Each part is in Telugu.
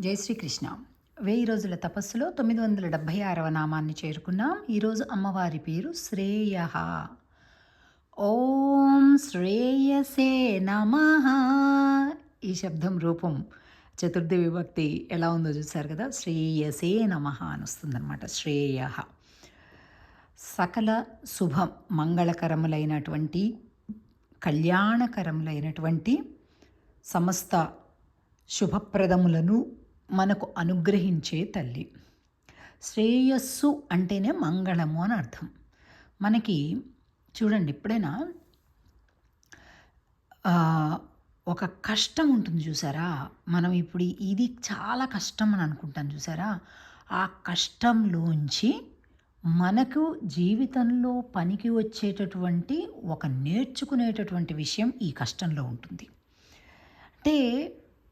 జై శ్రీకృష్ణ. వెయ్యి రోజుల తపస్సులో తొమ్మిది వందల డెబ్భై ఆరవ నామాన్ని చేరుకున్నాం. ఈరోజు అమ్మవారి పేరు శ్రేయ. ఓం శ్రేయసే నమ. ఈ శబ్దం రూపం చతుర్థి విభక్తి ఎలా ఉందో చూసారు కదా? శ్రేయసే నమ అని వస్తుందన్నమాట. శ్రేయ. సకల శుభం మంగళకరములైనటువంటి కళ్యాణకరములైనటువంటి సమస్త శుభప్రదములను మనకు అనుగ్రహించే తల్లి. శ్రేయస్సు అంటేనే మంగళము అని అర్థం. మనకి చూడండి ఎప్పుడైనా ఒక కష్టం ఉంటుంది చూసారా? మనం ఇప్పుడు ఇది చాలా కష్టం అని అనుకుంటాం చూసారా? ఆ కష్టంలోంచి మనకు జీవితంలో పనికి వచ్చేటటువంటి ఒక నేర్చుకునేటటువంటి విషయం ఈ కష్టంలో ఉంటుంది. అంటే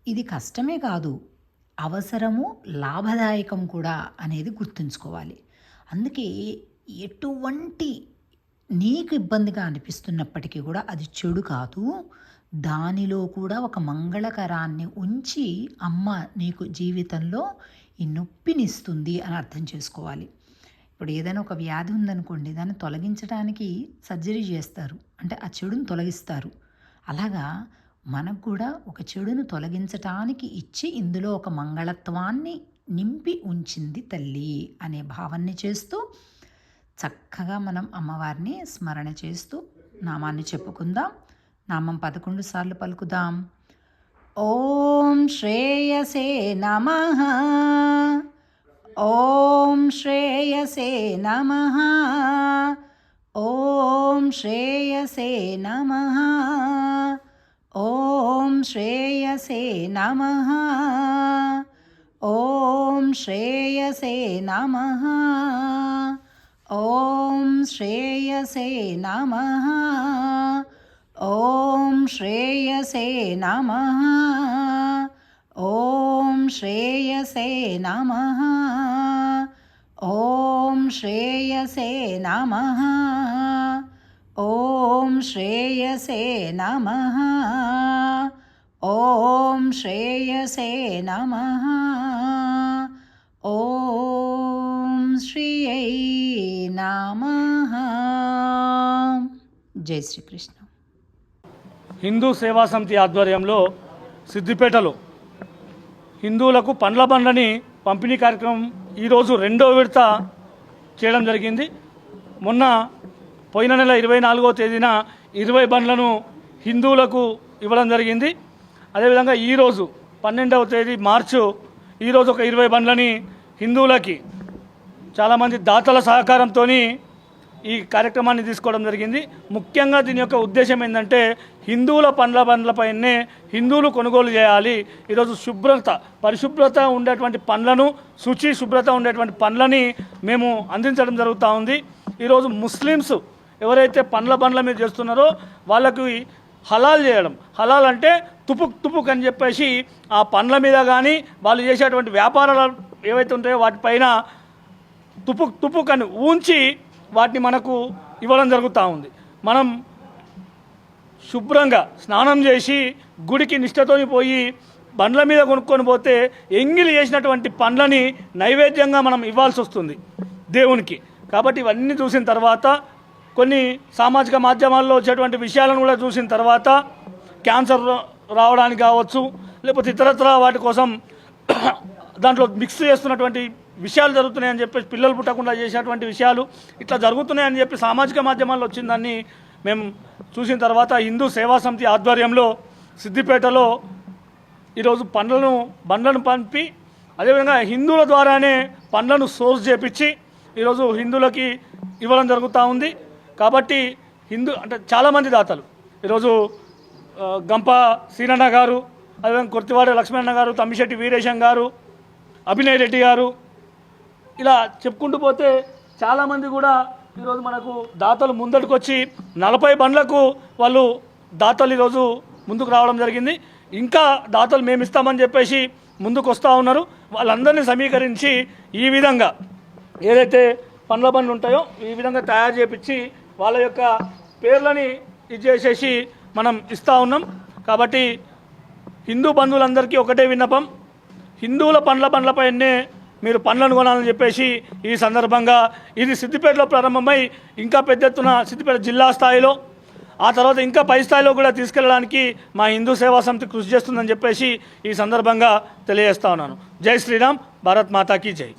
ఇది కష్టమే కాదు. అవసరము లాభదాయకం కూడా అనేది గుర్తుంచుకోవాలి. అందుకే ఎటువంటి నీకు ఇబ్బందిగా అనిపిస్తున్నప్పటికీ కూడా అది చెడు కాదు. దానిలో కూడా ఒక మంగళకరాన్ని ఉంచి అమ్మ నీకు జీవితంలో ఈ నొప్పినిస్తుంది అని అర్థం చేసుకోవాలి. ఇప్పుడు ఏదైనా ఒక వ్యాధి ఉందనుకోండి దాన్ని తొలగించడానికి సర్జరీ చేస్తారు. అంటే ఆ చెడును తొలగిస్తారు. అలాగా మనకు కూడా ఒక చెడును తొలగించటానికి ఇచ్చి ఇందులో ఒక మంగళత్వాన్ని నింపి ఉంచింది తల్లి అనే భావాన్ని చేస్తూ చక్కగా మనం అమ్మవారిని స్మరణ చేస్తూ నామాన్ని చెప్పుకుందాం. నామం పదకొండు సార్లు పలుకుదాం. ఓం శ్రేయసే నమ. ఓం శ్రేయసే నమ. ఓం శ్రేయసే నమ. ॐ श्रेयसे नमः। ॐ श्रेयसे नमः। ॐ श्रेयसे नमः। ॐ श्रेयसे नमः। ॐ श्रेयसे नमः। ॐ श्रेयसे नमः। ఓం శ్రేయసే నమ. ఓం శ్రేయసే నమ. ఓం శ్రీయై నమ. జై శ్రీకృష్ణ. హిందూ సేవా సమితి ఆధ్వర్యంలో సిద్దిపేటలో హిందువులకు పండ్ల బండ్లని పంపిణీ కార్యక్రమం ఈరోజు రెండో విడత చేయడం జరిగింది. మొన్న పోయిన నెల ఇరవై నాలుగో తేదీన ఇరవై బండ్లను హిందువులకు ఇవ్వడం జరిగింది. అదేవిధంగా ఈరోజు పన్నెండవ తేదీ మార్చు ఈరోజు ఒక ఇరవై బండ్లని హిందువులకి చాలామంది దాతల సహకారంతో ఈ కార్యక్రమాన్ని తీసుకోవడం జరిగింది. ముఖ్యంగా దీని యొక్క ఉద్దేశం ఏంటంటే హిందువుల పండ్ల బండ్లపైనే హిందువులు కొనుగోలు చేయాలి. ఈరోజు శుభ్రత పరిశుభ్రత ఉండేటువంటి పండ్లను శుచి శుభ్రత ఉండేటువంటి పండ్లని మేము అందించడం జరుగుతూ ఉంది. ఈరోజు ముస్లిమ్స్ ఎవరైతే పండ్ల బండ్ల మీద చేస్తున్నారో వాళ్ళకి హలాల్ చేయడం. హలాల్ అంటే తుపుక్ తుపుక్ అని చెప్పేసి ఆ పండ్ల మీద కానీ వాళ్ళు చేసేటువంటి వ్యాపారాలు ఏవైతే ఉంటాయో వాటిపైన తుపుక్ తుపుక్ అని ఊంచి వాటిని మనకు ఇవ్వడం జరుగుతూ ఉంది. మనం శుభ్రంగా స్నానం చేసి గుడికి నిష్టతోని పోయి బండ్ల మీద కొనుక్కొని పోతే ఎంగిలి చేసినటువంటి పండ్లని నైవేద్యంగా మనం ఇవ్వాల్సి వస్తుంది దేవునికి. కాబట్టి ఇవన్నీ చూసిన తర్వాత కొన్ని సామాజిక మాధ్యమాల్లో వచ్చేటువంటి విషయాలను కూడా చూసిన తర్వాత క్యాన్సర్ రావడానికి కావచ్చు లేకపోతే ఇతరత్ర వాటి కోసం దాంట్లో మిక్స్ చేస్తున్నటువంటి విషయాలు జరుగుతున్నాయని చెప్పి పిల్లలు పుట్టకుండా చేసేటువంటి విషయాలు ఇట్లా జరుగుతున్నాయని చెప్పి సామాజిక మాధ్యమాల్లో వచ్చిందని మేము చూసిన తర్వాత హిందూ సేవా సమితి ఆధ్వర్యంలో సిద్దిపేటలో ఈరోజు పండ్లను బండ్లను పంపి అదేవిధంగా హిందువుల ద్వారానే పండ్లను సోర్స్ చేపించి ఈరోజు హిందువులకి ఇవ్వడం జరుగుతూ ఉంది. కాబట్టి హిందూ అంటే చాలామంది దాతలు. ఈరోజు గంప సీనన్న గారు అదేవిధంగా కొర్తివాడ లక్ష్మణ గారు తమ్మిశెట్టి వీరేశం గారు అభినయ్ రెడ్డి గారు ఇలా చెప్పుకుంటూ పోతే చాలామంది కూడా ఈరోజు మనకు దాతలు ముందటికి నలభై బండ్లకు వాళ్ళు దాతలు ఈరోజు ముందుకు రావడం జరిగింది. ఇంకా దాతలు మేము ఇస్తామని చెప్పేసి ముందుకు వస్తూ ఉన్నారు. వాళ్ళందరినీ సమీకరించి ఈ విధంగా ఏదైతే పండ్ల బండ్లు ఉంటాయో ఈ విధంగా తయారు చేపించి వాళ్ళ యొక్క పేర్లని ఇది చేసేసి మనం ఇస్తూ ఉన్నాం. కాబట్టి హిందూ బంధువులందరికీ ఒకటే విన్నపం. హిందువుల పండ్ల పండ్లపైనే మీరు పండ్లను కొనాలని చెప్పేసి ఈ సందర్భంగా ఇది సిద్దిపేటలో ప్రారంభమై ఇంకా పెద్ద ఎత్తున సిద్దిపేట జిల్లా స్థాయిలో ఆ తర్వాత ఇంకా పై స్థాయిలో కూడా తీసుకెళ్ళడానికి మా హిందూ సేవా సమితి కృషి చేస్తుందని చెప్పేసి ఈ సందర్భంగా తెలియజేస్తా ఉన్నాను. జై శ్రీరామ్ భారత్ మాతాకి జై.